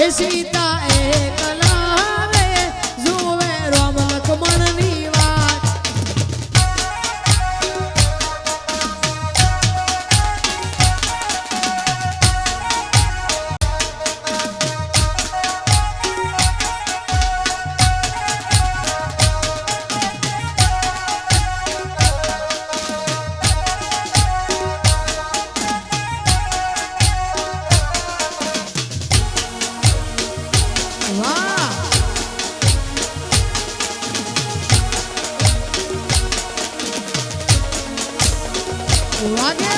Esita e kal. What?